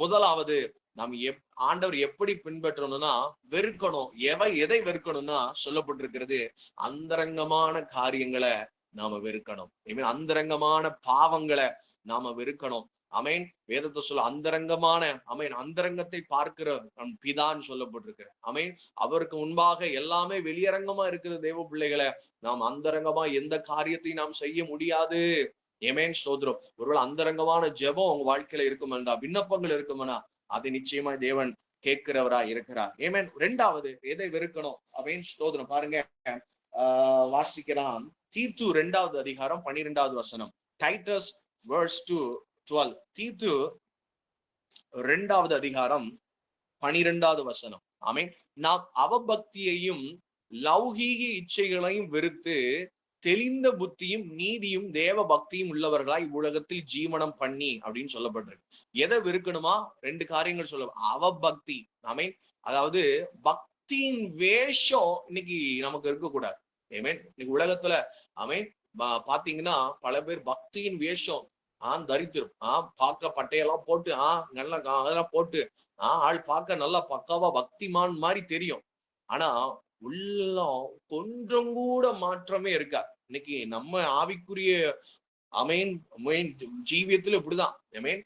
முதலாவது நாம் எப் ஆண்டவர் எப்படி பின்பற்றணும்னா வெறுக்கணும். எவை எதை வெறுக்கணும்னா சொல்லப்பட்டிருக்கிறது அந்தரங்கமான காரியங்களை நாம வெறுக்கணும். ஐமீன் அந்தரங்கமான பாவங்களை நாம வெறுக்கணும். அமேன் வேதத்தை சொல்ல அந்தரங்கமான அமேன் அந்தரங்கத்தை பார்க்கிற நம் பிதான்னு சொல்லப்பட்டிருக்கிற அமேன் அவருக்கு முன்பாக எல்லாமே வெளியரங்கமா இருக்குது தேவ பிள்ளைகளை நாம் அந்தரங்கமா எந்த காரியத்தையும் நாம் செய்ய முடியாது. ஏமேன் சோதரம் ஒருவேளை அந்தரங்கமான ஜெபம் உங்க வாழ்க்கையில இருக்குமெண்டா? விண்ணப்பங்கள் இருக்குமெனா அதை நிச்சயமா தேவன் கேட்கிறவரா இருக்கிறார். ஏமேன் ரெண்டாவது எதை வெறுக்கணும்? அப்படின்னு சோதரம் பாருங்க ஆஹ் வாசிக்கலாம். தீத்து ரெண்டாவது அதிகாரம் பன்னிரெண்டாவது வசனம். Titus verse two twelve. தீத்து ரெண்டாவது அதிகாரம் பனிரெண்டாவது வசனம். ஆமீன். நாம் அவபக்தியையும் லௌகீக இச்சைகளையும் வெறுத்து தெளிந்த புத்தியும் நீதியும் தேவ பக்தியும் உள்ளவர்களாய் உலகத்தில் ஜீவனம் பண்ணி அப்படின்னு சொல்லப்பட்டிருக்கு. எதை வெறுக்கணுமா ரெண்டு காரியங்கள் சொல்ல அவபக்தி. ஆமீன் அதாவது பக்தியின் வேஷம் இன்னைக்கு நமக்கு இருக்கக்கூடாது. ஏமேன் இன்னைக்கு உலகத்துல ஆமீன் பாத்தீங்கன்னா பல பேர் பக்தியின் வேஷம் ஆஹ் தரித்திரம். ஆஹ் பார்க்க பட்டையெல்லாம் போட்டு ஆஹ் நல்லா அதெல்லாம் போட்டு ஆஹ் ஆள் பார்க்க நல்லா பக்காவா பக்திமான் மாதிரி தெரியும். ஆனா உள்ளம் கொஞ்சம் கூட மாற்றமே இருக்கா இன்னைக்கு நம்ம ஆவிக்குரிய அமேன் ஜீவியத்துல இப்படிதான். மீன்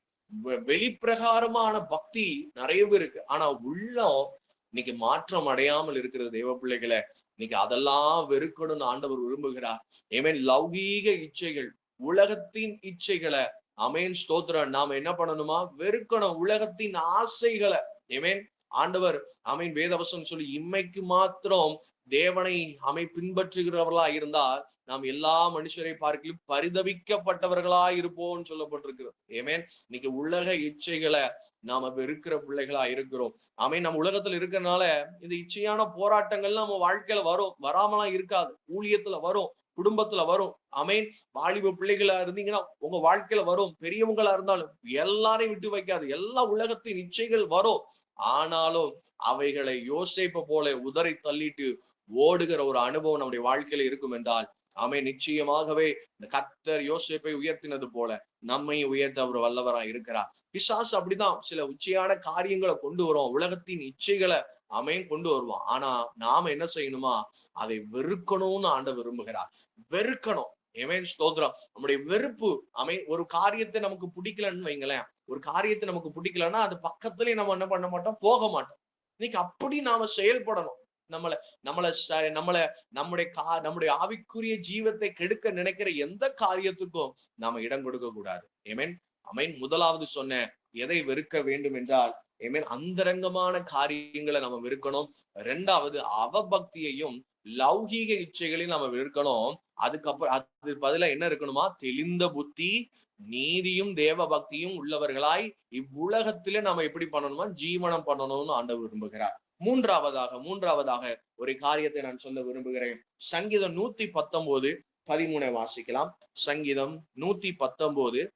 வெளிப்பிரகாரமான பக்தி நிறைய இருக்கு. ஆனா உள்ளம் இன்னைக்கு மாற்றம் அடையாமல் இருக்கிறது தெய்வ பிள்ளைகளை இன்னைக்கு அதெல்லாம் வெறுக்கணும்னு ஆண்டவர் விரும்புகிறார். ஏமேன் லௌகீக இச்சைகள் உலகத்தின் இச்சைகளை அமேன் ஸ்தோத்திரம். நாம என்ன பண்ணணுமா? வெறுக்கணும் உலகத்தின் ஆசைகளை. ஏமேன் ஆண்டவர் அமீன் வேதவசம் சொல்லி இம்மைக்கு மாத்திரம் தேவனை அமை பின்பற்றுகிறவர்களா இருந்தால் நாம் எல்லா மனுஷரை பார்க்கலும் பரிதவிக்கப்பட்டவர்களா இருப்போம்னு சொல்லப்பட்டிருக்கிறோம் ஏமேன் இன்னைக்கு உலக இச்சைகளை நாம இருக்கிற பிள்ளைகளா இருக்கிறோம். அமை நம்ம உலகத்துல இருக்கிறனால இந்த இச்சையான போராட்டங்கள் நம்ம வாழ்க்கையில வரும். வராமலாம் இருக்காது. ஊழியத்துல வரும். குடும்பத்துல வரும். அமேன் வாலிப பிள்ளைகளா இருந்தீங்கன்னா உங்க வாழ்க்கையில வரும். பெரியவங்களா இருந்தாலும் எல்லாரையும் விட்டு வைக்காது. எல்லா உலகத்தின் இச்சைகள் வரும். ஆனாலும் அவைகளை யோசிப்ப போல உதறி தள்ளிட்டு ஓடுகிற ஒரு அனுபவம் நம்முடைய வாழ்க்கையில இருக்கும் என்றால் அமை நிச்சயமாகவே இந்த கத்தர் யோசிப்பை உயர்த்தினது போல நம்மை உயர்த்த அவர் வல்லவரா இருக்கிறார். பிசாசு அப்படிதான் சில உச்சையான காரியங்களை கொண்டு வரும் உலகத்தின் இச்சைகளை அமையும் கொண்டு வருவான். ஆனா நாம என்ன செய்யணுமா? அதை வெறுக்கணும்னு ஆண்ட விரும்புகிறார். வெறுக்கணும். எமேன் ஸ்தோத்திரம். நம்முடைய வெறுப்பு அமை ஒரு காரியத்தை நமக்கு பிடிக்கலன்னு வைங்களேன் ஒரு காரியத்தை நமக்கு பிடிக்கலன்னா அது பக்கத்துலயே நம்ம என்ன பண்ண மாட்டோம்? போக மாட்டோம். இன்னைக்கு அப்படி நாம செயல்படணும். நம்மள நம்மள நம்மள நம்முடைய கா நம்முடைய ஆவிக்குரிய ஜீவத்தை கெடுக்க நினைக்கிற எந்த காரியத்துக்கும் நாம இடம் கொடுக்க கூடாது. ஏமேன் அமேன் முதலாவது சொன்ன எதை வெறுக்க வேண்டும் என்றால் ஏமேன் அந்தரங்கமான காரியங்களை நம்ம வெறுக்கணும். ரெண்டாவது அவபக்தியையும் லௌகீக இச்சைகளையும் நம்ம விற்கணும் அதுக்கப்புறம் அது பதில என்ன இருக்கணுமா? தெளிந்த புத்தி நீதியும் தேவ பக்தியும் உள்ளவர்களாய் இவ்வுலகத்திலே நம்ம எப்படி பண்ணணுமா? ஜீவனம் பண்ணணும்னு ஆண்டவர் விரும்புகிறார். மூன்றாவதாக மூன்றாவதாக ஒரு காரியத்தை நான் சொல்ல விரும்புகிறேன். சங்கீதம் நூத்தி பத்தொன்பது பதிமூணை வாசிக்கலாம். சங்கீதம் நூத்தி பத்தொன்பது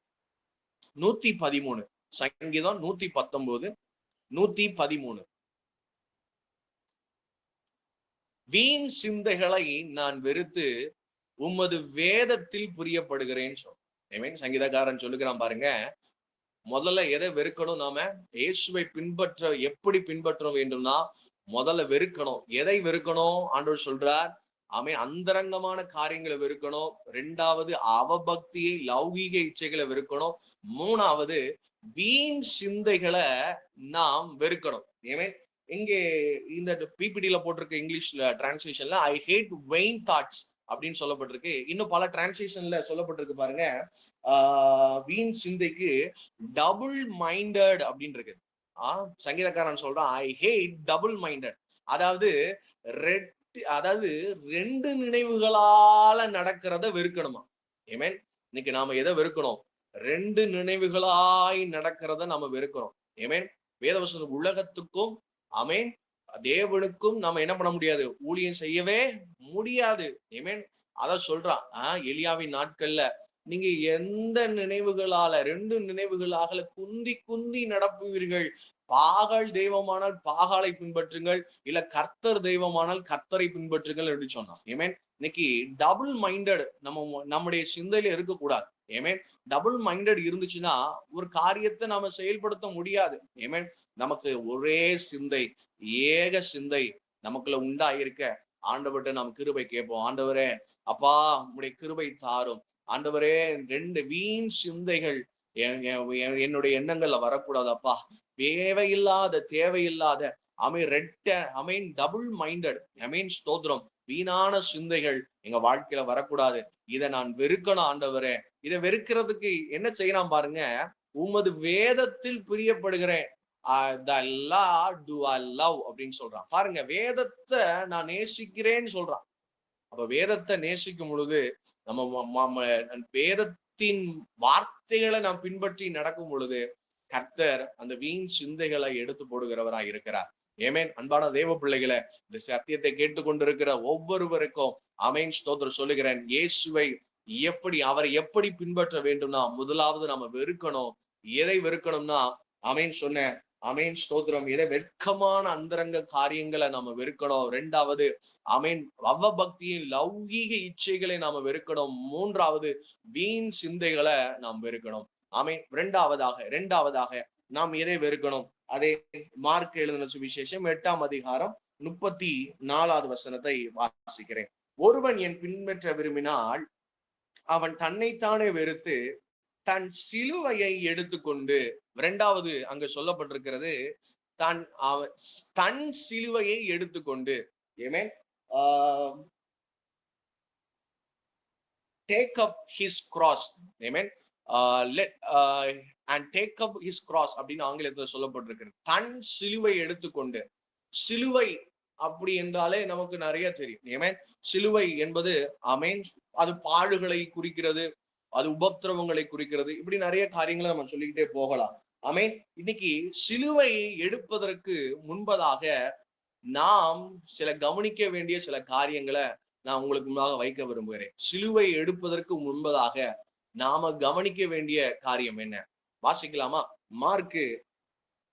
நூத்தி பதிமூணு சங்கீதம் நூத்தி பத்தொன்பது நூத்தி பதிமூணு வீண் சிந்தைகளை நான் வெறுத்து உமது வேதத்தில் புரியப்படுகிறேன் சொல். சங்கீதக்காரன் சொல்லுகிறான் பாருங்க. முதல்ல எதை வெறுக்கணும் நாம? இயேசுவை பின்பற்ற எப்படி பின்பற்ற வேண்டும்னா முதல்ல வெறுக்கணும். எதை வெறுக்கணும்? ஆண்டவர் சொல்றார். ஆமே அந்தரங்கமான காரியங்களை வெறுக்கணும். ரெண்டாவது அவபக்தியை லௌகீக இச்சைகளை வெறுக்கணும். மூணாவது வீண் சிந்தைகளை நாம் வெறுக்கணும். ஏமே இங்கே இந்த பிபிடில போட்டிருக்க இங்கிலீஷ்ல டிரான்ஸ்லேஷன்ல ஐ ஹேட் வெயின் தாட்ஸ் அப்படின்னு சொல்லப்பட்டிருக்கு. இன்னும் பல டிரான்ஸ்லேஷன்ல சொல்லப்பட்டிருக்கு பாருங்க. வீண் சிந்தைக்கு டபுள் மைண்டட் அப்படின்னு இருக்குது ஆஹ் சங்கீதக்காரன் சொல்றான் ஐ ஹேட் டபுள் மைண்டட் அதாவது ரெட் அதாவது ரெண்டு நினைவுகளால நடக்கிறத வெறுக்கணுமா? ஏமேன் இன்னைக்கு நாம எதை வெறுக்கணும்? ரெண்டு நினைவுகளாய் நடக்கிறத நாம வெறுக்கிறோம். ஏமேன் வேதவசன உலகத்துக்கும் அமேன் தேவனுக்கும் நம்ம என்ன பண்ண முடியாது? ஊழியம் செய்யவே முடியாது. ஏமேன் அத சொல்றான். ஆஹ் எலியாவின் நாட்கள்ல நீங்க எந்த நினைவுகளால ரெண்டு நினைவுகளாக குந்தி குந்தி நடப்புவீர்கள் பாகல் தெய்வமானால் பாகாலை பின்பற்றுங்கள். இல்ல கர்த்தர் தெய்வமானால் கர்த்தரை பின்பற்றுங்கள் அப்படின்னு சொன்னான். ஏமேன் இன்னைக்கு டபுள் மைண்டட் நம்ம நம்முடைய சிந்தையில இருக்கக்கூடாது. ஏமேன் டபுள் மைண்டட் இருந்துச்சுன்னா ஒரு காரியத்தை நாம செயல்படுத்த முடியாது. ஏமேன் நமக்கு ஒரே சிந்தை ஏக சிந்தை நமக்குள்ள உண்டாயிருக்க. ஆண்டவர்கிட்ட நாம் கிருபை கேட்போம். ஆண்டவரே அப்பா உங்களுடைய கிருபை தாரும். ஆண்டவரே ரெண்டு வீண் சிந்தைகள் என்னுடைய எண்ணங்கள்ல வரக்கூடாது அப்பா. தேவையில்லாத தேவையில்லாத அமை ரெட்ட அமீன் டபுள் மைண்டட் அமீன் ஸ்தோத்திரம் வீணான சிந்தைகள் எங்க வாழ்க்கையில வரக்கூடாது. இதை நான் வெறுக்கணும் ஆண்டவரே. இதை வெறுக்கிறதுக்கு என்ன செய்யலாம் பாருங்க. உமது வேதத்தில் பிரியப்படுகிறேன். அப்படின்னு சொல்றான். பாருங்க வேதத்தை நான் நேசிக்கிறேன்னு சொல்றான். அப்ப வேதத்தை நேசிக்கும் பொழுது நம்ம வேதத்தின் வார்த்தைகளை நாம் பின்பற்றி நடக்கும் பொழுது கர்த்தர் அந்த வீண் சிந்தைகளை எடுத்து போடுகிறவராய் இருக்கிறார். ஏமேன்? அன்பான தேவ பிள்ளைகளை இந்த சத்தியத்தை கேட்டுக்கொண்டிருக்கிற ஒவ்வொருவருக்கும் அமேன் ஸ்தோத்திர சொல்லுகிறேன். இயேசுவை எப்படி அவரை எப்படி பின்பற்ற வேண்டும்னா முதலாவது நம்ம வெறுக்கணும். எதை வெறுக்கணும்னா அமேன் சொன்ன அமேன் ஸ்தோத்திரம். எதை வெட்கமான அந்தரங்க காரியங்களை நாம வெறுக்கணும். ரெண்டாவது அமேன் அவ பக்தியின் லௌகீக இச்சைகளை நாம வெறுக்கணும். மூன்றாவது வீண் சிந்தைகளை நாம் வெறுக்கணும். அமேன் ரெண்டாவதாக இரண்டாவதாக நாம் எதை வெறுக்கணும்? அதே மார்க் எழுதின சுவிசேஷம் எட்டாம் அதிகாரம் முப்பத்தி நாலாவது வசனத்தை வாசிக்கிறேன். ஒருவன் என் பின்பற்ற விரும்பினால் அவன் தன்னைத்தானே வெறுத்து தன் சிலுவையை எடுத்துக்கொண்டு இரண்டாவது அங்கு சொல்லப்பட்டிருக்கிறது தன் தன் சிலுவையை எடுத்துக்கொண்டு ஏமே take up his cross amen let and take up his cross அப்படின்னு ஆங்கிலத்தில் சொல்லப்பட்டிருக்கிறது. தன் சிலுவை எடுத்துக்கொண்டு சிலுவை அப்படி என்றாலே நமக்கு நிறைய தெரியும் ஏமேன் சிலுவை என்பது அமேன் அது பாடுகளை குறிக்கிறது அது உபத்திரவங்களை குறிக்கிறது. இப்படி நிறைய காரியங்களை நம்ம சொல்லிக்கிட்டே போகலாம். ஆமே இன்னைக்கு சிலுவை எடுப்பதற்கு முன்பதாக நாம் சில கவனிக்க வேண்டிய சில காரியங்களை நான் உங்களுக்கு முன்னாக வைக்க விரும்புகிறேன். சிலுவை எடுப்பதற்கு முன்பதாக நாம கவனிக்க வேண்டிய காரியம் என்ன? வாசிக்கலாமா? மார்க்கு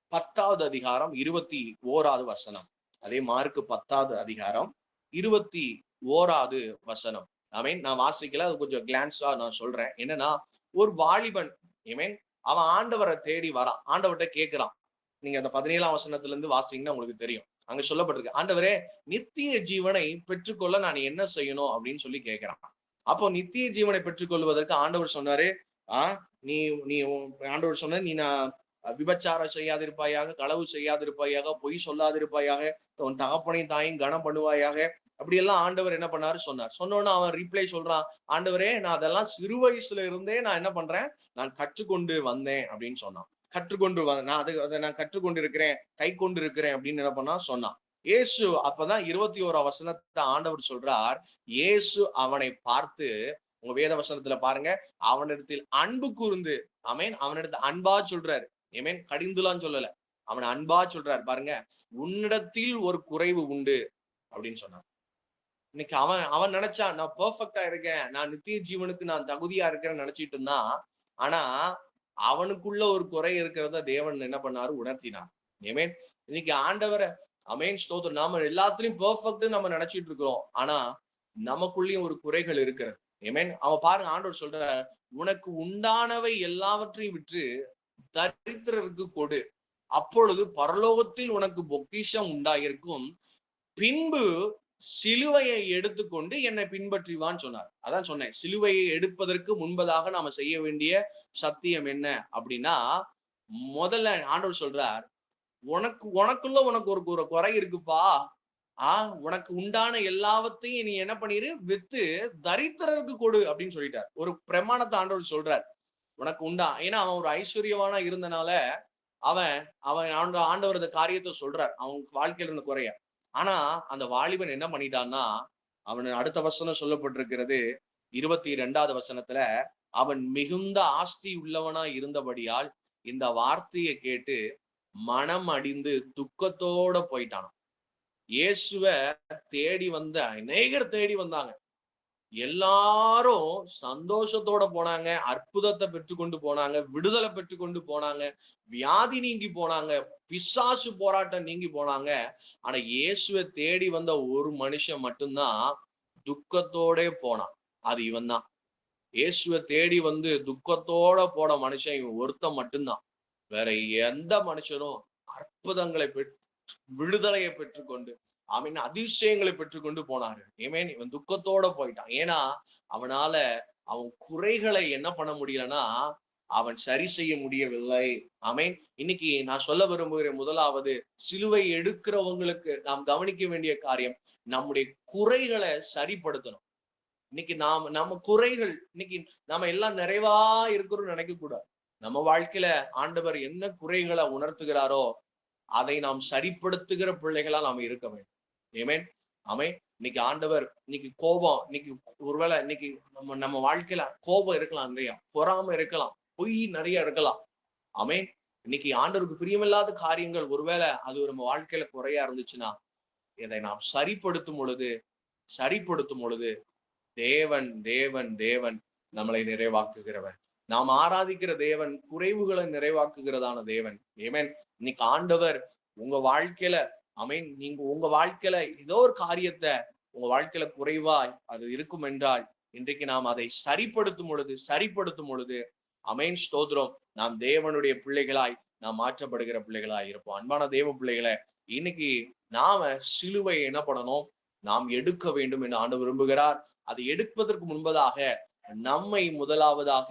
பத்தாவது அதிகாரம் இருபத்தி ஓராவது வசனம். அதே மார்க்கு பத்தாவது அதிகாரம் இருபத்தி ஓராவது வசனம். ஐ மீன் நான் வாசிக்கல அது கொஞ்சம் கிளான்ஸா நான் சொல்றேன். என்னன்னா ஒரு வாலிபன் ஐ மீன் அவன் ஆண்டவரை தேடி வரான். ஆண்டவர்கிட்ட கேட்கிறான் நீங்க அந்த பதினேழாம் வசனத்துல இருந்து வாசிங்கன்னா உங்களுக்கு தெரியும். அங்க சொல்லப்பட்டிருக்கு ஆண்டவரே நித்திய ஜீவனை பெற்றுக்கொள்ள நான் என்ன செய்யணும்? அப்படின்னு சொல்லி கேட்கிறான் அப்போ நித்திய ஜீவனை பெற்றுக்கொள்வதற்கு ஆண்டவர் சொன்னாரு ஆஹ் நீ நீ ஆண்டவர் சொன்ன நீ நான் விபச்சாரம் செய்யாதிருப்பாயாக களவு செய்யாதிருப்பாயாக பொய் சொல்லாதிருப்பாயாக உன் தகப்பனையும் தாயும் கனம் பண்ணுவாயாக அப்படியெல்லாம் ஆண்டவர் என்ன பண்ணாரு? சொன்னார். சொன்னோன்னு அவன் ரீப்ளை சொல்றான் ஆண்டவரே நான் அதெல்லாம் சிறு வயசுல இருந்தே நான் என்ன பண்றேன்? நான் கற்றுக்கொண்டு வந்தேன் அப்படின்னு சொன்னான். கற்றுக்கொண்டு நான் அது அதை நான் கற்றுக்கொண்டு இருக்கிறேன் கை கொண்டு இருக்கிறேன் அப்படின்னு என்ன பண்ணா சொன்னான். ஏசு அப்பதான் இருபத்தி ஓரா வசனத்தை ஆண்டவர் சொல்றார். இயேசு அவனை பார்த்து உங்க வேத வசனத்துல பாருங்க அவனிடத்தில் அன்பு கூர்ந்து அமேன் அவனிடத்து அன்பா சொல்றாரு. ஏமேன் கடிந்துலாம் சொல்லல. அவனை அன்பா சொல்றாரு. பாருங்க உன்னிடத்தில் ஒரு குறைவு உண்டு அப்படின்னு சொன்னான். இன்னைக்கு அவன் அவன் நினைச்சான் நான் பெர்ஃபெக்டா இருக்கேன். நான் நித்திய ஜீவனுக்கு நான் தகுதியா இருக்கிறேன்னு நினைச்சிட்டு இருந்தான். ஆனா அவனுக்குள்ள ஒரு குறை இருக்கிறத தேவன் என்ன பண்ணாரு? உணர்த்தினார். ஏமேன் இன்னைக்கு ஆண்டவரை அமேன் ஸ்தோத்திரம். நாம எல்லாத்துலயும் பெர்ஃபெக்ட் நம்ம நினைச்சிட்டு இருக்கிறோம். ஆனா நமக்குள்ளயும் ஒரு குறைகள் இருக்கிறது. ஏமேன் அவன் பாருங்க ஆண்டவர் சொல்ற உனக்கு உண்டானவை எல்லாவற்றையும் விற்று தரித்திரருக்கு கொடு. அப்பொழுது பரலோகத்தில் உனக்கு பொக்கிஷம் உண்டாயிருக்கும். பின்பு சிலுவையை எடுத்துக்கொண்டு என்னை பின்பற்றிவான்னு சொன்னார். அதான் சொன்னேன். சிலுவையை எடுப்பதற்கு முன்பதாக நாம செய்ய வேண்டிய சத்தியம் என்ன அப்படின்னா முதல்ல ஆண்டவர் சொல்றார் உனக்கு உனக்குள்ள உனக்கு ஒரு ஒரு குறை இருக்குப்பா. ஆஹ் உனக்கு உண்டான எல்லாவற்றையும் நீ என்ன பண்ணிரு? வித்து தரித்திரருக்கு கொடு அப்படின்னு சொல்லிட்டார். ஒரு பிரமாணத்தை ஆண்டவர் சொல்றார். உனக்கு உண்டா? ஏன்னா அவன் ஒரு ஐஸ்வர்யவானா இருந்தனால அவன் அவன் ஆண்ட ஆண்டவர் இந்த காரியத்தை சொல்றார். அவன் வாழ்க்கையில இருந்த குறைய. ஆனா அந்த வாலிபன் என்ன பண்ணிட்டான்னா அவன் அடுத்த வசனம் சொல்லப்பட்டிருக்கிறது இருபத்தி ரெண்டாவது வசனத்துல அவன் மிகுந்த ஆஸ்தி உள்ளவனா இருந்தபடியால் இந்த வார்த்தையை கேட்டு மனம் அடிந்து துக்கத்தோட போயிட்டான் இயேசுவ தேடி வந்த அநேகர் தேடி வந்தாங்க. எல்லாரும் சந்தோஷத்தோட போனாங்க அற்புதத்தை பெற்றுக்கொண்டு போனாங்க விடுதலை பெற்றுக்கொண்டு போனாங்க வியாதி நீங்கி போனாங்க பிசாசு போராட்டம் நீங்கி போனாங்க. ஆனா இயேசுவை தேடி வந்த ஒரு மனுஷன் மட்டும்தான் துக்கத்தோட போனான். அது இவன் தான் இயேசுவை தேடி வந்து துக்கத்தோட போன மனுஷன் இவன். ஒருத்தன் மட்டும்தான். வேற எந்த மனுஷனும் அற்புதங்களை பெற்று விடுதலையை பெற்றுக்கொண்டு ஆமீன். அதிசயங்களை பெற்றுக்கொண்டு போனாரு. ஏமேன் இவன் துக்கத்தோட போயிட்டான். ஏன்னா அவனால அவன் குறைகளை என்ன பண்ண முடியலன்னா அவன் சரி செய்ய முடியவில்லை. ஆமீன். இன்னைக்கு நான் சொல்ல விரும்புகிற முதலாவது சிலுவை எடுக்கிறவங்களுக்கு நாம் கவனிக்க வேண்டிய காரியம் நம்முடைய குறைகளை சரிப்படுத்தணும். இன்னைக்கு நாம் நம்ம குறைகள் இன்னைக்கு நாம எல்லாம் நிறைவா இருக்கிறோம்னு நினைக்க கூடாது. நம்ம வாழ்க்கையில ஆண்டவர் என்ன குறைகளை உணர்த்துகிறாரோ அதை நாம் சரிப்படுத்துகிற பிள்ளைகளா நாம் இருக்க வேண்டும். ஏமேன் அமே இன்னைக்கு ஆண்டவர் இன்னைக்கு கோபம் இன்னைக்கு ஒருவேளை இன்னைக்கு நம்ம நம்ம வாழ்க்கையில கோபம் இருக்கலாம் நிறையா பொறாம இருக்கலாம் பொய் நிறைய இருக்கலாம். அமே இன்னைக்கு ஆண்டவருக்கு பிரியமில்லாத காரியங்கள் ஒருவேளை அது நம்ம வாழ்க்கையில குறையா இருந்துச்சுன்னா இதை நாம் சரிப்படுத்தும் பொழுது சரிப்படுத்தும் பொழுது தேவன் தேவன் தேவன் நம்மளை நிறைவாக்குகிறவன் நாம் ஆராதிக்கிற தேவன் குறைவுகளை நிறைவாக்குகிறதான தேவன். ஏமேன் இன்னைக்கு ஆண்டவர் உங்க வாழ்க்கையில அமீன் நீங்க உங்க வாழ்க்கையில ஏதோ ஒரு காரியத்தை உங்க வாழ்க்கையில குறைவாய் அது இருக்கும் என்றால் இன்றைக்கு நாம் அதை சரிப்படுத்தும் பொழுது சரிப்படுத்தும் பொழுது அமேன் ஸ்தோத்ரம் நாம் தேவனுடைய பிள்ளைகளாய் நாம் மாற்றப்படுகிற பிள்ளைகளாய் இருப்போம். அன்பான தேவ பிள்ளைகளை இன்னைக்கு நாம சிலுவை என்ன பண்ணணும்? நாம் எடுக்க வேண்டும் என்று ஆண்டு விரும்புகிறார். அதை எடுப்பதற்கு முன்பதாக நம்மை முதலாவதாக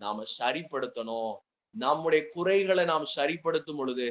நாம சரிப்படுத்தணும். நம்முடைய குறைகளை நாம் சரிப்படுத்தும் பொழுது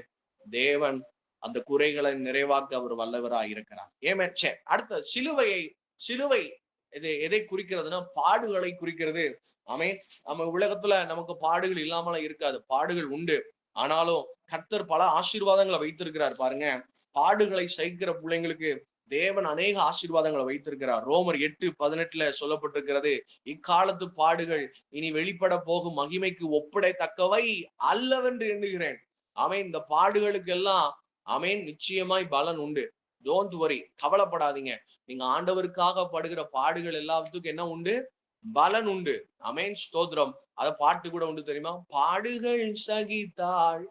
தேவன் அந்த குறைகளை நிறைவாக்க அவர் வல்லவராக இருக்கிறார். ஏமே அடுத்த சிலுவையை சிலுவை இது எதை குறிக்கிறதுனா பாடுகளை குறிக்கிறது. அமே நம்ம உலகத்துல நமக்கு பாடுகள் இல்லாமல இருக்காது. பாடுகள் உண்டு. ஆனாலும் கர்த்தர் பல ஆசீர்வாதங்களை வைத்திருக்கிறார் பாருங்க. பாடுகளை சகிக்கிற பிள்ளைங்களுக்கு தேவன் அநேக ஆசீர்வாதங்களை வைத்திருக்கிறார். ரோமர் எட்டு பதினெட்டுல சொல்லப்பட்டிருக்கிறது இக்காலத்து பாடுகள் இனி வெளிப்பட போகும். மகிமைக்கு ஒப்படைத்தக்கவை அல்லவென்று எண்ணுகிறேன். அவன் இந்த பாடுகளுக்கு எல்லாம் அமேன் நிச்சயமாய் பலன் உண்டு. டோன்ட் வரி கவலைப்படாதீங்க. நீங்க ஆண்டவருக்காக படுகிற பாடுகள் எல்லாத்துக்கும் என்ன உண்டு? பலன் உண்டு. அமேன் ஸ்தோத்ரம் அத பாட்டு கூட உண்டு தெரியுமா? பாடுகள் சகித்தாள்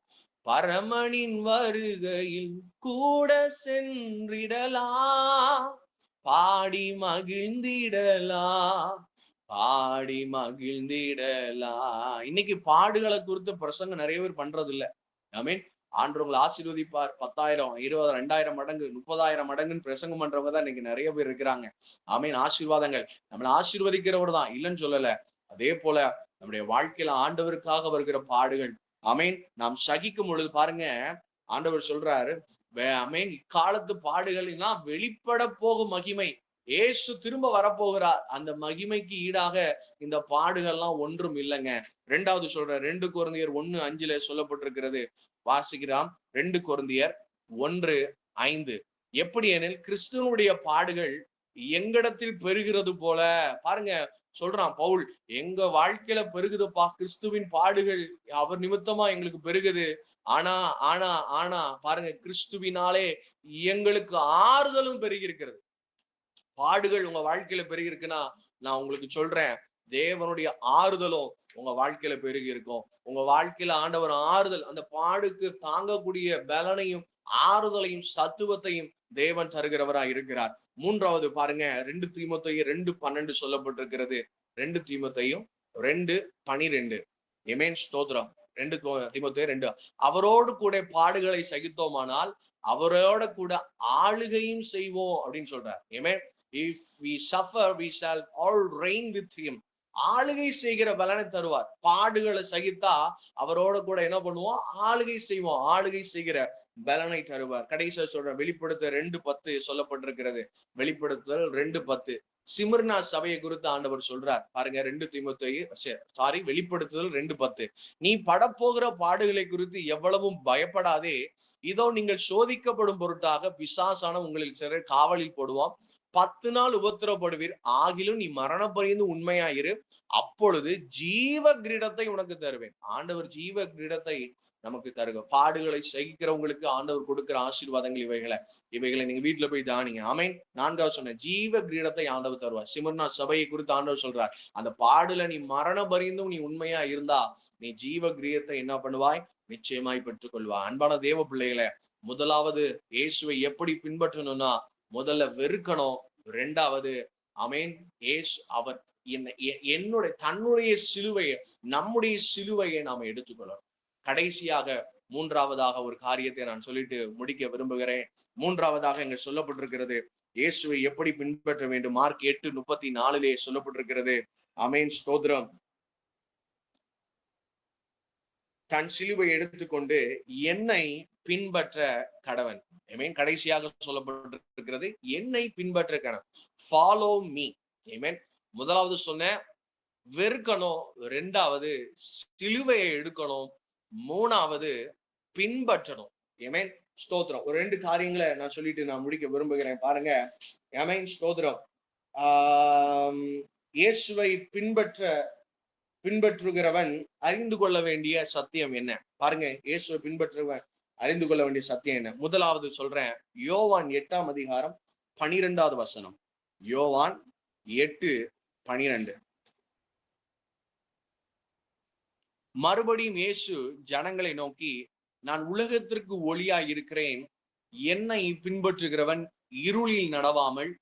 பரமனின் வருகையில் கூட சென்றிடலா? பாடி மகிழ்ந்திடலா? பாடி மகிழ்ந்திடலா? இன்னைக்கு பாடுகளை குறித்து பிரசங்கம் நிறைய பேர் பண்றது இல்ல ஐ மீன் ஆண்டவங்களை ஆசீர்வதிப்பார். பத்தாயிரம் இருபது ரெண்டாயிரம் மடங்கு முப்பதாயிரம் மடங்குன்னு பிரசங்கம் பண்றவங்க தான் இன்னைக்கு நிறைய பேர் இருக்கிறாங்க. ஆமீன். ஆசீர்வாதங்கள். நம்மளை ஆசீர்வதிக்கிறவர் தான். இல்லைன்னு சொல்லல. அதே போல நம்முடைய வாழ்க்கையில ஆண்டவருக்காக வருகிற பாடுகள். அமீன் நாம் சகிக்கும் பொழுது பாருங்க ஆண்டவர் சொல்றாரு அமீன் இக்காலத்து பாடுகள்னா வெளிப்பட போகும் மகிமை. ஏசு திரும்ப வரப்போகிறார். அந்த மகிமைக்கு ஈடாக இந்த பாடுகள்லாம் ஒன்றும் இல்லைங்க. ரெண்டாவது சொல்றேன் ரெண்டு குழந்தையர் ஒண்ணு அஞ்சுல சொல்லப்பட்டிருக்கிறது. வாசிக்கிறாம். ரெண்டு குழந்தையர் ஒன்று ஐந்து. எப்படி எனில் கிறிஸ்துவனுடைய பாடுகள் எங்கிடத்தில் பெருகிறது போல? பாருங்க சொல்றான் பவுல் எங்க வாழ்க்கையில பெருகுதுப்பா. கிறிஸ்துவின் பாடுகள் அவர் நிமித்தமா எங்களுக்கு பெருகுது. ஆனா ஆனா ஆனா பாருங்க கிறிஸ்துவினாலே எங்களுக்கு ஆறுதலும் பெருகி இருக்கிறது பாடுகள் உங்க வாழ்க்கையில பெருகி இருக்குன்னா நான் உங்களுக்கு சொல்றேன் தேவனுடைய ஆறுதலும் உங்க வாழ்க்கையில பெருகி இருக்கும் உங்க வாழ்க்கையில ஆண்டவர் ஆறுதல் அந்த பாடுக்கு தாங்கக்கூடிய பலனையும் ஆறுதலையும் சத்துவத்தையும் தேவன் தருகிறவரா இருக்கிறார். மூன்றாவது பாருங்க ரெண்டு தீமத்தையும் ரெண்டு பன்னெண்டு சொல்லப்பட்டிருக்கிறது. ரெண்டு தீமத்தையும் ரெண்டு பனிரெண்டு. எமேன் ஸ்தோத்ரம் ரெண்டு தீமத்தையும் ரெண்டு. அவரோடு கூட பாடுகளை சகித்தோமானால் அவரோட கூட ஆளுகையும் செய்வோம் அப்படின்னு சொல்றார். Amen? If we suffer we shall all reign with him ஆளுகை செய்கிற பலனை தருவார். பாடுகளை சகித்தா அவரோட கூட என்ன பண்ணுவோம்? ஆளுகை செய்வோம். ஆளுகை செய்கிற பலனை தருவார். கடைசியா சொல்ற வெளிப்படுத்த ரெண்டு பத்து சொல்லப்பட்டிருக்கிறது. வெளிப்படுத்துதல் ரெண்டு பத்து. சிமர்னா சபையை குறித்து ஆண்டவர் சொல்றார். பாருங்க ரெண்டு திமுத்தை சாரி வெளிப்படுத்துதல் ரெண்டு பத்து. நீ படப்போகிற பாடுகளை குறித்து எவ்வளவும் பயப்படாதே. இதோ நீங்கள் சோதிக்கப்படும் பொருட்டாக பிசாசான உங்களில் சிலர் காவலில் போடுவான் பத்து நாள் உபத்திரப்படுவீர். ஆகிலும் நீ மரண பரிந்து உண்மையாயிரு. அப்பொழுது ஜீவ கிரீடத்தை உனக்கு தருவேன். ஆண்டவர் ஜீவ கிரீடத்தை நமக்கு தருக. பாடுகளை சகிக்கிறவங்களுக்கு ஆண்டவர் கொடுக்கிற ஆசீர்வாதங்கள் இவைகளை. இவைகளை நீங்க வீட்டுல போய் தானிங்க. ஆமேன். நான்காவது சொன்ன ஜீவ கிரீடத்தை ஆண்டவர் தருவார். சிமர்னா சபையை குறித்து ஆண்டவர் சொல்றார். அந்த பாடுல நீ மரண பரிந்தும் நீ உண்மையா இருந்தா நீ ஜீவ கிரீடத்தை என்ன பண்ணுவாய்? நிச்சயமாய் பெற்றுக்கொள்வா அன்பான தேவ பிள்ளைகளை முதலாவது இயேசுவை எப்படி பின்பற்றணும்னா முதல்ல வெறுக்கணும். ரெண்டாவது அமேன் ஏஸ் அவர் என்ன என்னுடைய தன்னுடைய சிலுவையை நம்முடைய சிலுவையை நாம எடுத்துக்கொள்ளணும். கடைசியாக மூன்றாவதாக ஒரு காரியத்தை நான் சொல்லிட்டு முடிக்க விரும்புகிறேன். மூன்றாவதாக இங்க சொல்லப்பட்டிருக்கிறது. இயேசுவை எப்படி பின்பற்ற வேண்டும்? மார்க் எட்டு முப்பத்தி நாலிலே சொல்லப்பட்டிருக்கிறது. அமேன் ஸ்தோத்ரம் தன் சிலுவை எடுத்துக்கொண்டு என்னை பின்பற்ற கடவன் ஐமீன் கடைசியாக சொல்லப்பட்டிருக்கிறது என்னை பின்பற்ற கடவன் ஃபாலோ மீ ஐமீன் முதலாவது சொன்ன வெறுக்கணும். ரெண்டாவது சிலுவையை எடுக்கணும். மூணாவது பின்பற்றணும். ஏமேன் ஸ்தோத்திரம். ஒரு ரெண்டு காரியங்களை நான் சொல்லிட்டு நான் முடிக்க விரும்புகிறேன். பாருங்க. ஏமேன் ஸ்தோத்திரம். ஆஹ் இயேசுவை பின்பற்ற பின்பற்றுகிறவன் அறிந்து கொள்ள வேண்டிய சத்தியம் என்ன? பாருங்க. இயேசுவை பின்பற்றுவன் அறிந்து கொள்ள வேண்டிய சத்தியம் என்ன? முதலாவது சொல்றேன். யோவான் எட்டாம் அதிகாரம் பனிரெண்டாவது வசனம். யோவான் எட்டு பனிரெண்டு. மறுபடியும் இயேசு ஜனங்களை நோக்கி நான் உலகத்திற்கு ஒளியா இருக்கிறேன் என்னை பின்பற்றுகிறவன் இருளில் நடவாமல்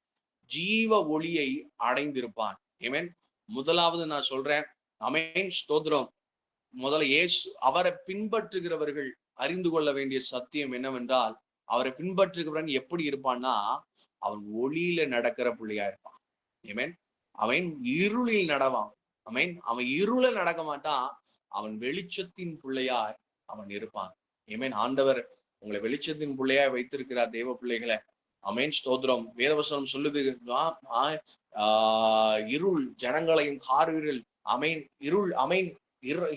ஜீவ ஒளியை அடைந்திருப்பான். ஏமேன் முதலாவது நான் சொல்றேன். அமேன் ஸ்தோத்ரம் முதல்ல இயேசு அவரை பின்பற்றுகிறவர்கள் அறிந்து கொள்ள வேண்டிய சத்தியம் என்னவென்றால் அவரை பின்பற்றுகிறவன் எப்படி இருப்பான்னா அவன் ஒளியில நடக்கிற பிள்ளையா இருப்பான். ஏமேன் அவன் இருளில் நடவான். அவன் அவன் இருள நடக்க மாட்டான். அவன் வெளிச்சத்தின் பிள்ளையாய் அவன் இருப்பான். ஏமேன் ஆண்டவர் உங்களை வெளிச்சத்தின் பிள்ளையாய் வைத்திருக்கிறார் தெய்வ பிள்ளைகளை. அமேன் ஸ்தோத்ரம் வேதவசனம் சொல்லுது ஆஹ் இருள் ஜனங்களையும் காரிருள் அமேன் இருள் அமேன்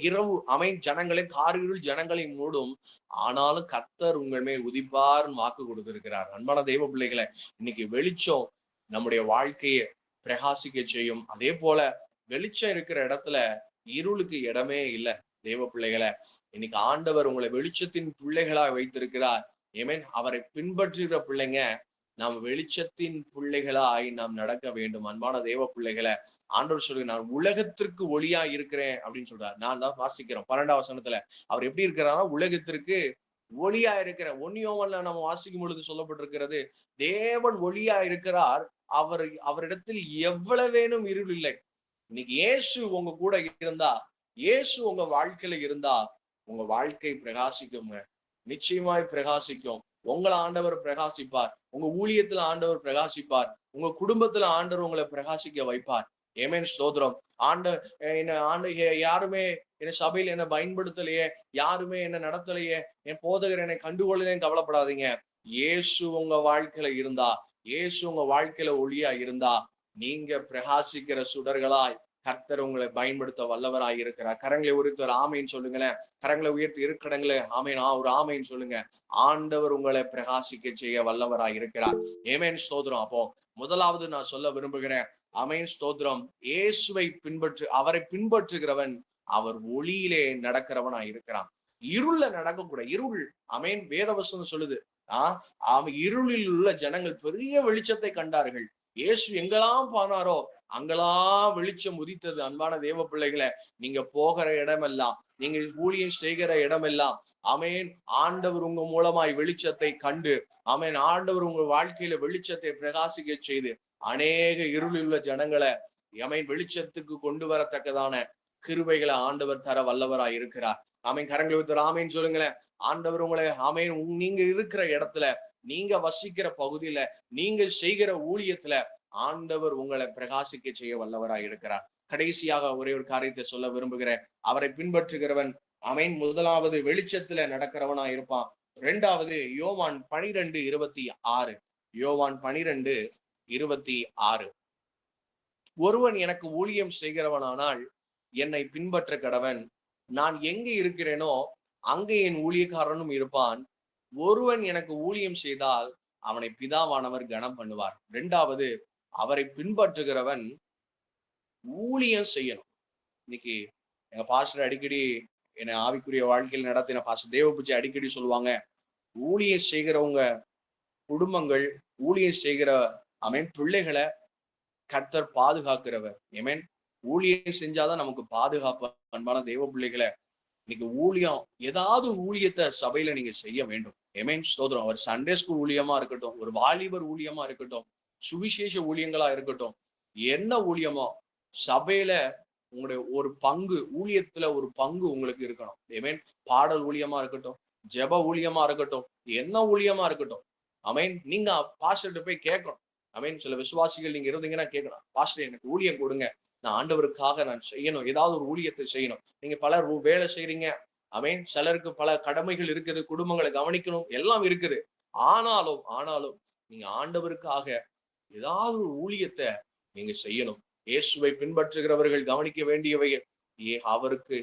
இரவு அமைன் ஜனங்களையும் காரிருள் ஜனங்களை மூடும். ஆனாலும் கத்தர் உங்கள் மேல் உதிப்பார் வாக்கு கொடுத்திருக்கிறார். அன்பான தெய்வ பிள்ளைகளை இன்னைக்கு வெளிச்சம் நம்முடைய வாழ்க்கையை பிரகாசிக்க செய்யும். அதே போல வெளிச்சம் இருக்கிற இடத்துல இருளுக்கு இடமே இல்லை தேவ பிள்ளைகளை. இன்னைக்கு ஆண்டவர் உங்களை வெளிச்சத்தின் பிள்ளைகளா வைத்திருக்கிறார். ஏமேன் அவரை பின்பற்றுகிற பிள்ளைங்க நாம் வெளிச்சத்தின் பிள்ளைகளாய் நாம் நடக்க வேண்டும். அன்பான தேவ பிள்ளைகளை ஆண்டவர் சொல்லுங்க நான் உலகத்திற்கு ஒளியா இருக்கிறேன் அப்படின்னு சொல்றாரு. நான் தான் வாசிக்கிறோம். பன்னெண்டாம் வசனத்துல அவர் எப்படி இருக்கிறாரா உலகத்திற்கு ஒளியா இருக்கிற ஒன்னியோவன்ல நம்ம வாசிக்கும் பொழுது சொல்லப்பட்டிருக்கிறது தேவன் ஒளியா இருக்கிறார். அவர் அவரிடத்தில் எவ்வளவேனும் இருள் இல்லை. இன்னைக்கு இயேசு உங்க கூட இருந்தா இயேசு உங்க வாழ்க்கையில இருந்தா உங்க வாழ்க்கை பிரகாசிக்குங்க. நிச்சயமாய் பிரகாசிக்கும். உங்களை ஆண்டவர் பிரகாசிப்பார். உங்க ஊழியத்துல ஆண்டவர் பிரகாசிப்பார். உங்க குடும்பத்துல ஆண்டவர் உங்களை பிரகாசிக்க வைப்பார். ஏமேன் ஸ்தோத்திரம். ஆண்ட என்ன ஆண்டு யாருமே என்ன சபையில் என்ன பயன்படுத்தலையே யாருமே என்ன நடத்தலையே என் போதகர் என்னை கண்டுகொள்ளலையும் கவலைப்படாதீங்க. இயேசு உங்க வாழ்க்கையில இருந்தா இயேசு உங்க வாழ்க்கையில ஒளியா இருந்தா நீங்க பிரகாசிக்கிற சுடர்களாய் கர்த்தர் உங்களை பயன்படுத்த வல்லவராய் இருக்கிறார். கரங்களை உயர்த்தி ஒரு ஆமைன்னு சொல்லுங்களேன். கரங்களை உயர்த்தி இருக்கடங்களே ஆமைனா ஒரு ஆமைன்னு சொல்லுங்க. ஆண்டவர் உங்களை பிரகாசிக்க செய்ய வல்லவராய் இருக்கிறார். ஏமேன் ஸ்தோத்திரம். அப்போ முதலாவது நான் சொல்ல விரும்புகிறேன் அமேன் ஸ்தோத்திரம். இயேசுவை பின்பற்று அவரை பின்பற்றுகிறவன் அவர் ஒளியிலே நடக்கிறவனா இருக்கிறான். இருள்ல நடக்கக்கூட இருள் அமேன் வேதவசனம் சொல்லுது. ஆஹ் அவன் இருளில் உள்ள ஜனங்கள் பெரிய வெளிச்சத்தை கண்டார்கள். இயேசு எங்கெல்லாம் போனாரோ அங்கெல்லாம் வெளிச்சம் உதித்தது. அன்பான தேவ பிள்ளைகளை நீங்க போகிற இடமெல்லாம் நீங்க ஊழியம் செய்கிற இடமெல்லாம் அமேன் ஆண்டவர் உங்க மூலமாய் வெளிச்சத்தை கண்டு அமேன் ஆண்டவர் உங்க வாழ்க்கையில வெளிச்சத்தை பிரகாசிக்க செய்து அநேக இருளில் உள்ள ஜனங்களை அமேன் வெளிச்சத்துக்கு கொண்டு வரத்தக்கதான கிருபைகளை ஆண்டவர் தர வல்லவராய் இருக்கிறார். ஆமேன். கரங்களை வித்து ஆமேன்னு சொல்லுங்களேன். ஆண்டவர் உங்களை ஆமேன் நீங்க இருக்கிற இடத்துல நீங்க வசிக்கிற பகுதியில நீங்க செய்கிற ஊழியத்துல ஆண்டவர் உங்களை பிரகாசிக்க செய்ய வல்லவராய் இருக்கிறார். கடைசியாக ஒரே ஒரு காரியத்தை சொல்ல விரும்புகிறேன். அவரை பின்பற்றுகிறவன் அவன் முதலாவது வெளிச்சத்துல நடக்கிறவனா இருப்பான். இரண்டாவது யோவான் பனிரெண்டு இருபத்தி ஆறு. யோவான் பனிரெண்டு இருபத்தி ஆறு. ஒருவன் எனக்கு ஊழியம் செய்கிறவனானால் என்னை பின்பற்ற கடவன். நான் எங்க இருக்கிறேனோ அங்கே என் ஊழியக்காரனும் இருப்பான். ஒருவன் எனக்கு ஊழியம் செய்தால் அவனை பிதாவானவர் கனம் பண்ணுவார். இரண்டாவது அவரை பின்பற்றுகிறவன் ஊழியம் செய்யணும். இன்னைக்கு எங்க பாஸ்டர் அடிக்கடி என்னை ஆவிக்குரிய வாழ்க்கையில் நடத்தின பாஸ்டர் தேவபூஜை அடிக்கடி சொல்லுவாங்க ஊழியம் செய்கிறவங்க குடும்பங்கள் ஊழியம் செய்கிற அமேன் பிள்ளைகளை கர்த்தர் பாதுகாக்கிறவர். ஏமேன் ஊழியம் செஞ்சாதான் நமக்கு பாதுகாப்பு. அன்பான தெய்வ பிள்ளைகளை இன்னைக்கு ஊழியம் ஏதாவது ஊழியத்தை சபையில நீங்க செய்ய வேண்டும். எமேன் ஸ்தோத்திரம். ஒரு சண்டே ஸ்கூல் ஊழியமா இருக்கட்டும் ஒரு வாலிபர் ஊழியமா இருக்கட்டும் சுவிசேஷ ஊழியங்களா இருக்கட்டும் என்ன ஊழியமோ சபையில உங்களுடைய ஒரு பங்கு ஊழியத்துல ஒரு பங்கு உங்களுக்கு இருக்கணும். ஐ பாடல் ஊழியமா இருக்கட்டும் ஜெப ஊழியமா இருக்கட்டும் என்ன ஊழியமா இருக்கட்டும். அமீன் நீங்க பாஸ்டர்கிட்ட போய் கேட்கணும். அமீன் சில விசுவாசிகள் நீங்க இருந்தீங்கன்னா கேட்கணும் பாஸ்டர் எனக்கு ஊழியம் கொடுங்க. நான் ஆண்டவருக்காக நான் செய்யணும். ஏதாவது ஒரு ஊழியத்தை செய்யணும். நீங்க பலர் வேலை செய்றீங்க அமேன் சிலருக்கு பல கடமைகள் இருக்குது குடும்பங்களை கவனிக்கணும் எல்லாம் இருக்குது. ஆனாலும் ஆனாலும் நீங்க ஆண்டவருக்காக ஏதாவது ஒரு ஊழியத்தை நீங்க செய்யணும். இயேசுவை பின்பற்றுகிறவர்கள் கவனிக்க வேண்டியவை ஏ அவருக்கு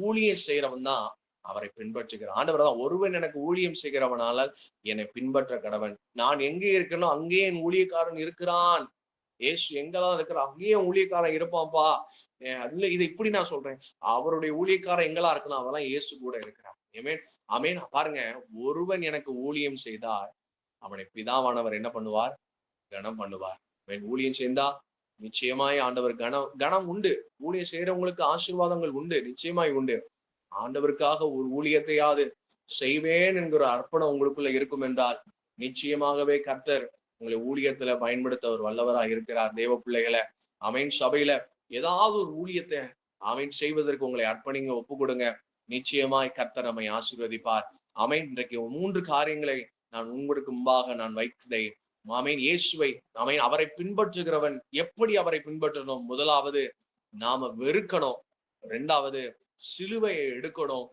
ஊழியம் செய்யறவன் தான் அவரை பின்பற்றுகிறான் ஆண்டவர் தான் ஒருவன் எனக்கு ஊழியம் செய்கிறவனால என்னை பின்பற்ற கடவன். நான் எங்கே இருக்கனோ அங்கே என் ஊழியக்காரன் இருக்கிறான். ஏசு எங்கெல்லாம் இருக்கிற அங்கேயும் ஊழியக்காரன் இருப்பான்ப்பா. அதுல இதை இப்படி நான் சொல்றேன். அவருடைய ஊழியக்காரன் எங்கெல்லாம் இருக்கணும் அவெல்லாம் இயேசு கூட இருக்கிறான். ஏமேன் அமேன் பாருங்க ஒருவன் எனக்கு ஊழியம் செய்தால் அவனை பிதாவானவர் என்ன பண்ணுவார்? கனம் பண்ணுவார். ஊழியம் செய்தா நிச்சயமாய் ஆண்டவர் கனம் கனம் உண்டு. ஊழியம் செய்யறவங்களுக்கு ஆசீர்வாதங்கள் உண்டு. நிச்சயமாய் உண்டு. ஆண்டவருக்காக ஒரு ஊழியத்தையாவது செய்வேன் என்கிற அர்ப்பணம் உங்களுக்குள்ள இருக்கும் என்றால் நிச்சயமாகவே கர்த்தர் உங்களை ஊழியத்துல பயன்படுத்த ஒரு வல்லவரா இருக்கிறார். தேவ பிள்ளைகளை அமைன். சபையில ஏதாவது ஒரு ஊழியத்தை அமைன் செய்வதற்கு உங்களை அர்ப்பணிங்க ஒப்பு கொடுங்க நிச்சயமாய் கர்த்தர் நம்மை ஆசீர்வதிப்பார். அமைன். இன்றைக்கு மூன்று காரியங்களை நான் உங்களுக்கு முன்பாக நான் வைத்ததை ஆமேன் இயேசுவை அமைன். அவரை பின்பற்றுகிறவன் எப்படி அவரை பின்பற்றணும்? முதலாவது நாம வெறுக்கணும். ரெண்டாவது சிலுவையை எடுக்கணும்.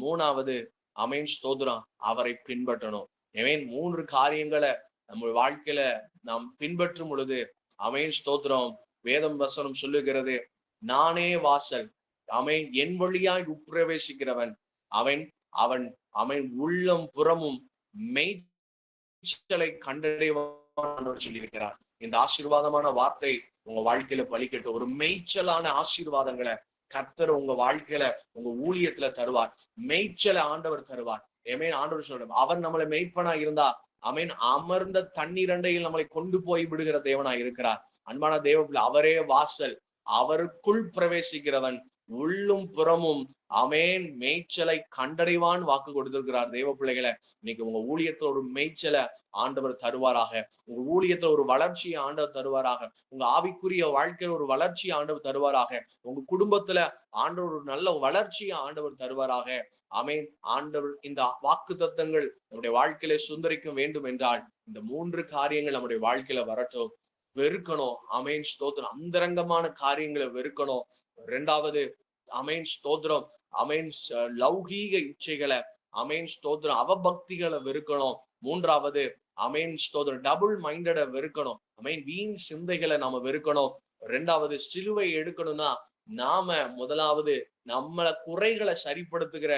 மூணாவது அமேன் ஸ்தோத்ரம் அவரை பின்பற்றணும். எமேன் மூன்று காரியங்களை நம்ம வாழ்க்கையில நாம் பின்பற்றும் பொழுது அமேன் ஸ்தோத்திரம் வேதம் வசனம் சொல்லுகிறது நானே வாசல் அவன் என் வழியாய் உட்பிரவேசிக்கிறவன் அவன் அவன் அவன் உள்ளம் புறமும் மெய்ச்சலை கண்டடைவான் சொல்லியிருக்கிறார். இந்த ஆசீர்வாதமான வார்த்தை உங்க வாழ்க்கையில பலிக்கட்டும். ஒரு மெய்ச்சலான ஆசீர்வாதங்களை கர்த்தர் உங்க வாழ்க்கையில உங்க ஊழியத்துல தருவார். மெய்ச்சலை ஆண்டவர் தருவார். ஏமே ஆண்டவர் சொல்ற அவர் நம்மளை மெய்ப்பனா இருந்தா அமீன். அமர்ந்த தண்ணீரண்டையில் நம்மளை கொண்டு போய் விடுகிற தேவனா இருக்கிறார். அன்பான தேவ அவரே வாசல். அவருக்குள் பிரவேசிக்கிறவன் உள்ளும் புறமும் அமேன். மேய்ச்சலை கண்டடைவான் வாக்கு கொடுத்திருக்கிறார் தேவ பிள்ளைகளை இன்னைக்கு உங்க ஊழியத்துல ஒரு மேய்ச்சலை ஆண்டவர் தருவாராக. உங்க ஊழியத்துல ஒரு வளர்ச்சியை ஆண்டவர் தருவாராக. உங்க ஆவிக்குரிய வாழ்க்கையில ஒரு வளர்ச்சியை ஆண்டவர் தருவாராக. உங்க குடும்பத்துல ஆண்டவர் ஒரு நல்ல வளர்ச்சியை ஆண்டவர் தருவாராக. அமேன் ஆண்டவர் இந்த வாக்கு தத்தங்கள் நம்முடைய வாழ்க்கையில சுந்தரிக்கும் வேண்டும் என்றால் இந்த மூன்று காரியங்கள் நம்முடைய வாழ்க்கையில வரட்டும். வெறுக்கணும். அமேன் ஸ்தோத்திரம். அந்தரங்கமான காரியங்களை வெறுக்கணும். ரெண்டாவது அமேன் ஸ்தோத்திரம். அமேன் லௌகீக இச்சைகளை அமேன் ஸ்தோத்திரம். அவபக்திகளை வெறுக்கணும். மூன்றாவது அமேன் ஸ்தோத்திரம். டபுள் மைண்டட வெறுக்கணும். அமேன் வீண் சிந்தைகளை நாம வெறுக்கணும். ரெண்டாவது சிலுவை எடுக்கணும்னா நாம முதலாவது நம்மள குறைகளை சரிப்படுத்துகிற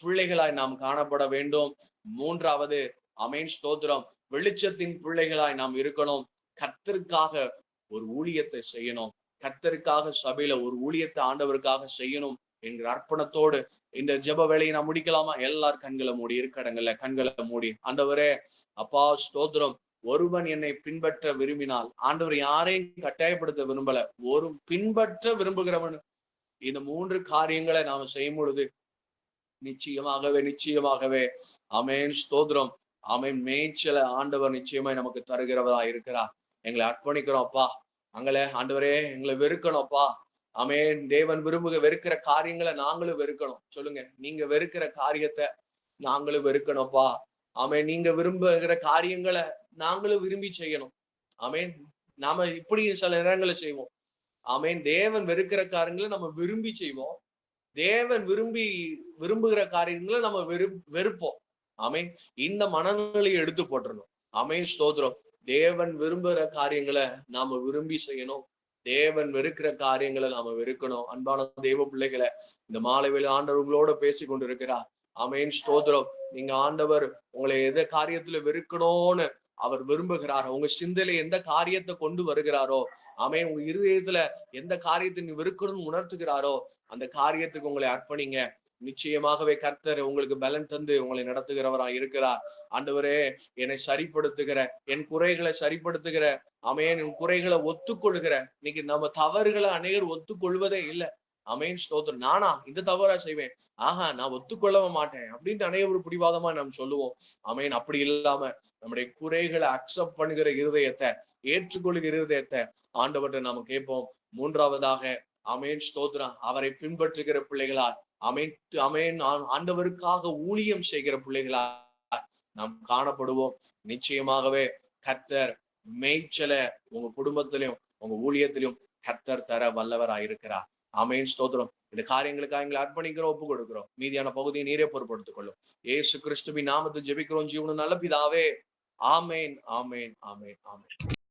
பிள்ளைகளாய் நாம் காணப்பட வேண்டும். மூன்றாவது அமேன் ஸ்தோத்திரம். வெளிச்சத்தின் பிள்ளைகளாய் நாம் இருக்கணும். கர்த்தருக்காக ஒரு ஊழியத்தை செய்யணும். கர்த்தருக்காக சபையில ஒரு ஊழியத்தை ஆண்டவருக்காக செய்யணும் என்கிற அர்ப்பணத்தோடு இந்த ஜெப வேலையை நான் முடிக்கலாமா? எல்லார் கண்களை மூடி இருக்கடங்கள்ல கண்களை மூடி ஆண்டவரே அப்பா ஸ்தோத்திரம். ஒருவன் என்னை பின்பற்ற விரும்பினால் ஆண்டவர் யாரையும் கட்டாயப்படுத்த விரும்பல. ஒரு பின்பற்ற விரும்புகிறவன் இந்த மூன்று காரியங்களை நாம செய்யும் பொழுது நிச்சயமாகவே நிச்சயமாகவே அமேன் ஸ்தோத்ரம் அமேன் மேய்ச்சல ஆண்டவர் நிச்சயமாய் நமக்கு தருகிறவரா இருக்கிறார். எங்களை அர்ப்பணிக்கிறோம் அப்பா. அங்களே ஆண்டவரே எங்களை வெறுக்கணும்ப்பா அமேன் தேவன் விரும்புக வெறுக்கிற காரியங்களை நாங்களும் வெறுக்கணும். சொல்லுங்க நீங்க வெறுக்கிற காரியத்தை நாங்களும் வெறுக்கணும்ப்பா ஆமேன் நீங்க விரும்புகிற காரியங்களை நாங்களும் விரும்பி செய்யணும். ஆமேன் நாம இப்படி சில நேரங்களை செய்வோம். ஆமேன். தேவன் வெறுக்கிற காரியங்களை நம்ம விரும்பி செய்வோம். தேவன் விரும்பி விரும்புகிற காரியங்களை நம்ம வெறு வெறுப்போம். ஆமேன். இந்த மனநிலையை எடுத்து போட்டுருணும் ஆமேன். ஸ்தோத்திரம். தேவன் விரும்புகிற காரியங்களை நாம விரும்பி செய்யணும். தேவன் வெறுக்கிற காரியங்களை நாம வெறுக்கணும். அன்பான தேவ பிள்ளைகளை இந்த மாலை வேலை ஆண்டவர் உங்களோட பேசி கொண்டு இருக்கிறார் அமேன் ஸ்தோத்திரம். நீங்க ஆண்டவர் உங்களை எந்த காரியத்துல வெறுக்கணும்னு அவர் விரும்புகிறார் உங்க சிந்தையில எந்த காரியத்தை கொண்டு வருகிறாரோ அமேன் உங்க இருதயத்துல எந்த காரியத்தை நீ வெறுக்கணும்னு உணர்த்துகிறாரோ அந்த காரியத்துக்கு உங்களை அர்ப்பணிங்க. நிச்சயமாகவே கர்த்தர் உங்களுக்கு பலன் தந்து உங்களை நடத்துகிறவரா இருக்கிறார். ஆண்டவரே என்னை சரிப்படுத்துகிற என் குறைகளை சரிப்படுத்துகிற அமேன் என் குறைகளை ஒத்துக்கொள்கிற இன்னைக்கு நம்ம தவறுகளை அநேகர் ஒத்துக்கொள்வதே இல்லை. அமேன் ஸ்தோத்திரம். நானா இந்த தவறா செய்வேன். ஆஹா நான் ஒத்துக்கொள்ளவே மாட்டேன் அப்படின்ட்டு அனைவரும் பிடிவாதமா நாம் சொல்லுவோம். அமேன் அப்படி இல்லாம நம்முடைய குறைகளை அக்செப்ட் பண்ணுகிற இருதயத்தை ஏற்றுக்கொள்கிற இருதயத்தை ஆண்டவர்கிட்ட நாம கேட்போம். மூன்றாவதாக அமேன் ஸ்தோத்ரா அவரை பின்பற்றுகிற பிள்ளைகளா அமைத்து அமேன் ஆண்டவருக்காக ஊழியம் செய்கிற பிள்ளைகளா நாம் காணப்படுவோம். நிச்சயமாகவே கத்தர் மேய்ச்சல உங்க குடும்பத்திலையும் உங்க ஊழியத்திலையும் கத்தர் தர வல்லவராயிருக்கிறார். அமேன் ஸ்தோத்திரம். இந்த காரியங்களுக்காக எங்களை அர்ப்பணிக்கிறோம் ஒப்பு கொடுக்கிறோம். மீதியான பகுதியை நீரே பொறுப்படுத்திக் கொள்ளும் ஏசு கிறிஸ்துவின் நாமத்தை ஜெபிக்கிறோம். ஜீவனும் நல்ல பிதாவே. ஆமேன் ஆமேன் ஆமேன் ஆமேன்.